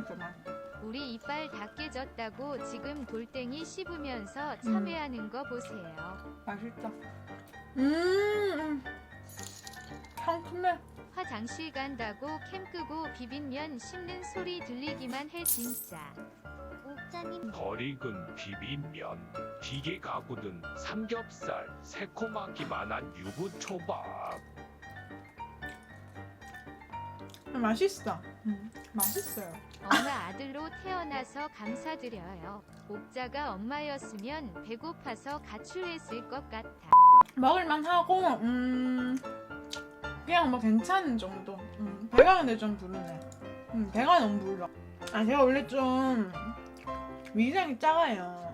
맛있어 우리 이빨 다 깨졌다고 지금 돌덩이 씹으면서 참회하는 거 보세요. 맛있다 음 상큼해. 화장실 간다고 캠 끄고 비빔면 씹는 소리 들리기만 해 진짜. 옥자님. 덜 익은 비빔면, 기계 가구든 삼겹살, 새콤하기만한 유부초밥. 맛있어 음, 맛있어요 엄마 아들로 태어나서 감사드려요. 옥자가 엄마였으면 배고파서 가출했을 것 같아. 먹을만 하고 음 그냥 뭐 괜찮은 정도 음, 배가 근데 좀 부르네 음, 배가 너무 불러 아 제가 원래 좀 위장이 작아요 음.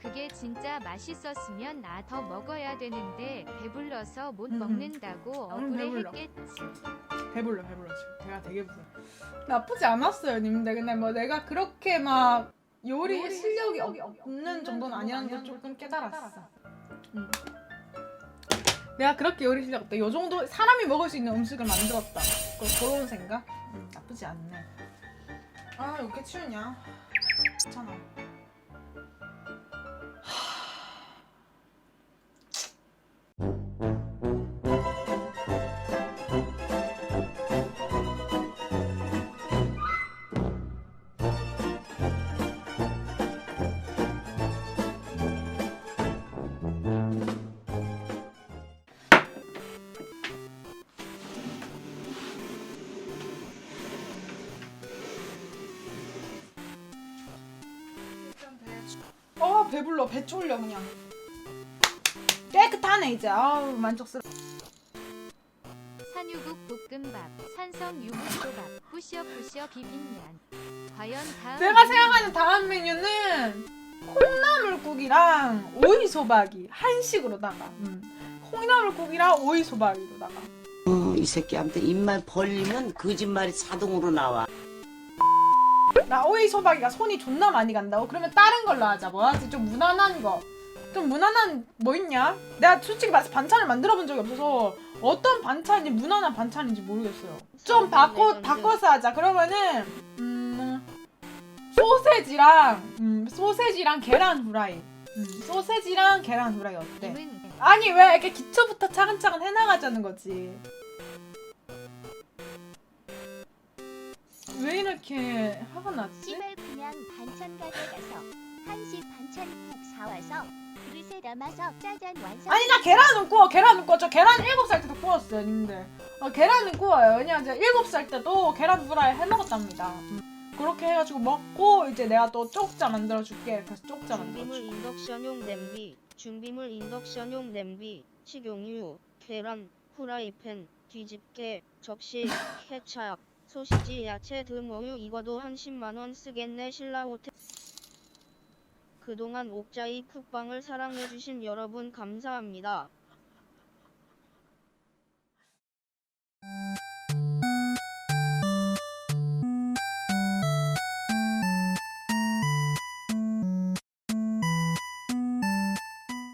그게 진짜 맛있었으면 나 더 먹어야 되는데 배불러서 못 음. 먹는다고 음, 배불러. 억울해했겠지. 배불러 배불러. 지금 배가 되게 불러 나쁘지 않았어요 님들. 근데 뭐 내가 그렇게 막 요리, 실력이 없, 없는 정도는 아니라는 걸 조금 깨달았어. 음. 내가 그렇게 요리 실력 없다. 요 정도 사람이 먹을 수 있는 음식을 만들었다. 그, 그런 생각? 음, 나쁘지 않네. 아 이렇게 치우냐? 괜찮아 배불러 배 쫄려 그냥 깨끗하네 이제 아우 만족스러워 산유국 볶음밥, 산성 유부초밥, 부셔 부셔 비빔면. 과연 다음 내가 생각하는 다음 메뉴는 콩나물국이랑 오이소박이 한식으로다가 음. 콩나물국이랑 오이소박이로다가 어, 이 새끼한테 입만 벌리면 거짓말이 자동으로 나와. 나 오이소박이가 손이 존나 많이 간다고? 그러면 다른 걸로 하자 뭐 하지? 좀 무난한 거 좀 무난한 뭐 있냐? 내가 솔직히 말해서 반찬을 만들어 본 적이 없어서 어떤 반찬이 무난한 반찬인지 모르겠어요 좀 바꿔, 바꿔서 하자 그러면은 음, 소세지랑 음, 소세지랑 계란 후라이 음, 소세지랑 계란 후라이 어때? 아니 왜 이렇게 기초부터 차근차근 해나가자는 거지 왜 이렇게 화가 났지? 씨발 그냥 반찬 가게 가서 한식 반찬국 사와서 그릇에 담아서 짜잔 완성. 아니 나 계란은 구워. 계란은 구워 저 계란 7살 때도 구웠어요 님들. 어, 계란은 구워요. 왜냐면 제가 7살 때도 계란 후라이 해먹었답니다. 음. 그렇게 해가지고 먹고 이제 내가 또 쪽자 만들어줄게. 그래서 쪽자 준비물 만들어줄게. 인덕션용 냄비, 준비물 인덕션용 냄비, 식용유, 계란, 후라이팬, 뒤집개, 접시, 케찹, 소시지 야채 등 어유 이거도 한 10만원 쓰겠네 신라 호텔 그동안 옥자이 쿡방을 사랑해주신 여러분 감사합니다.